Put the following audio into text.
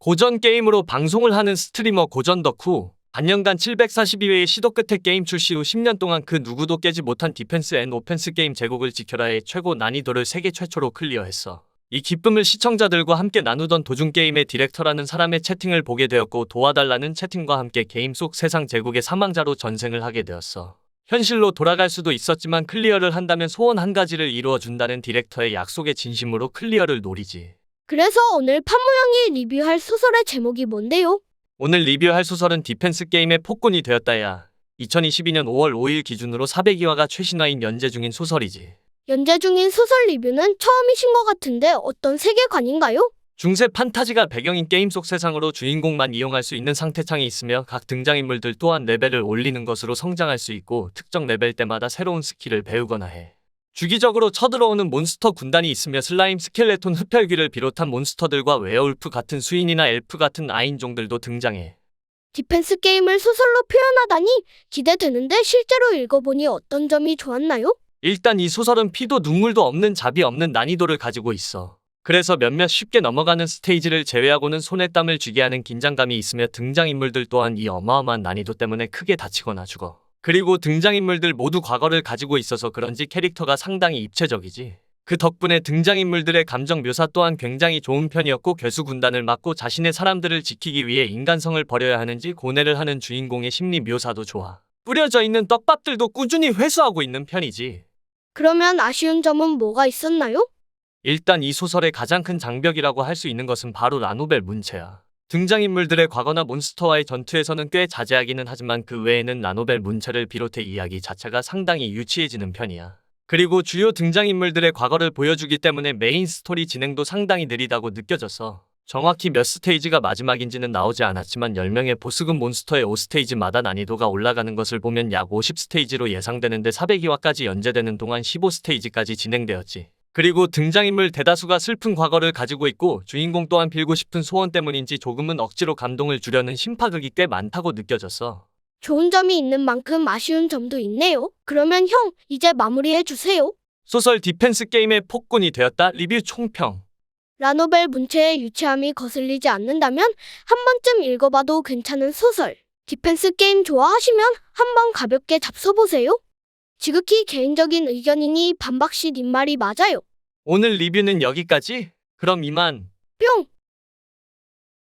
고전 게임으로 방송을 하는 스트리머 고전 덕후 반년간 742회의 시도 끝에 게임 출시 후 10년 동안 그 누구도 깨지 못한 디펜스 앤 오펜스 게임 제국을 지켜라의 최고 난이도를 세계 최초로 클리어했어. 이 기쁨을 시청자들과 함께 나누던 도중 게임의 디렉터라는 사람의 채팅을 보게 되었고 도와달라는 채팅과 함께 게임 속 세상 제국의 사망자로 전생을 하게 되었어. 현실로 돌아갈 수도 있었지만 클리어를 한다면 소원 한 가지를 이루어준다는 디렉터의 약속의 진심으로 클리어를 노리지. 그래서 오늘 판무형이 리뷰할 소설의 제목이 뭔데요? 오늘 리뷰할 소설은 디펜스 게임의 폭군이 되었다야. 2022년 5월 5일 기준으로 402화가 최신화인 연재 중인 소설이지. 연재 중인 소설 리뷰는 처음이신 것 같은데 어떤 세계관인가요? 중세 판타지가 배경인 게임 속 세상으로 주인공만 이용할 수 있는 상태창이 있으며 각 등장인물들 또한 레벨을 올리는 것으로 성장할 수 있고 특정 레벨 때마다 새로운 스킬을 배우거나 해. 주기적으로 쳐들어오는 몬스터 군단이 있으며 슬라임, 스켈레톤, 흡혈귀를 비롯한 몬스터들과 웨어울프 같은 수인이나 엘프 같은 아인종들도 등장해. 디펜스 게임을 소설로 표현하다니 기대되는데 실제로 읽어보니 어떤 점이 좋았나요? 일단 이 소설은 피도 눈물도 없는 잡이 없는 난이도를 가지고 있어. 그래서 몇몇 쉽게 넘어가는 스테이지를 제외하고는 손에 땀을 쥐게 하는 긴장감이 있으며 등장인물들 또한 이 어마어마한 난이도 때문에 크게 다치거나 죽어. 그리고 등장인물들 모두 과거를 가지고 있어서 그런지 캐릭터가 상당히 입체적이지. 그 덕분에 등장인물들의 감정 묘사 또한 굉장히 좋은 편이었고 괴수 군단을 막고 자신의 사람들을 지키기 위해 인간성을 버려야 하는지 고뇌를 하는 주인공의 심리 묘사도 좋아. 뿌려져 있는 떡밥들도 꾸준히 회수하고 있는 편이지. 그러면 아쉬운 점은 뭐가 있었나요? 일단 이 소설의 가장 큰 장벽이라고 할 수 있는 것은 바로 라노벨 문체야. 등장인물들의 과거나 몬스터와의 전투에서는 꽤 자제하기는 하지만 그 외에는 라노벨 문체를 비롯해 이야기 자체가 상당히 유치해지는 편이야. 그리고 주요 등장인물들의 과거를 보여주기 때문에 메인 스토리 진행도 상당히 느리다고 느껴졌어. 정확히 몇 스테이지가 마지막인지는 나오지 않았지만 10명의 보스급 몬스터의 5스테이지마다 난이도가 올라가는 것을 보면 약 50스테이지로 예상되는데 402화까지 연재되는 동안 15스테이지까지 진행되었지. 그리고 등장인물 대다수가 슬픈 과거를 가지고 있고 주인공 또한 빌고 싶은 소원 때문인지 조금은 억지로 감동을 주려는 심파극이 꽤 많다고 느껴졌어. 좋은 점이 있는 만큼 아쉬운 점도 있네요. 그러면 형, 이제 마무리해 주세요. 소설 디펜스 게임의 폭군이 되었다 리뷰 총평. 라노벨 문체의 유치함이 거슬리지 않는다면 한 번쯤 읽어봐도 괜찮은 소설. 디펜스 게임 좋아하시면 한번 가볍게 잡숴보세요. 지극히 개인적인 의견이니 반박시 님 말이 맞아요. 오늘 리뷰는 여기까지? 그럼 이만. 뿅!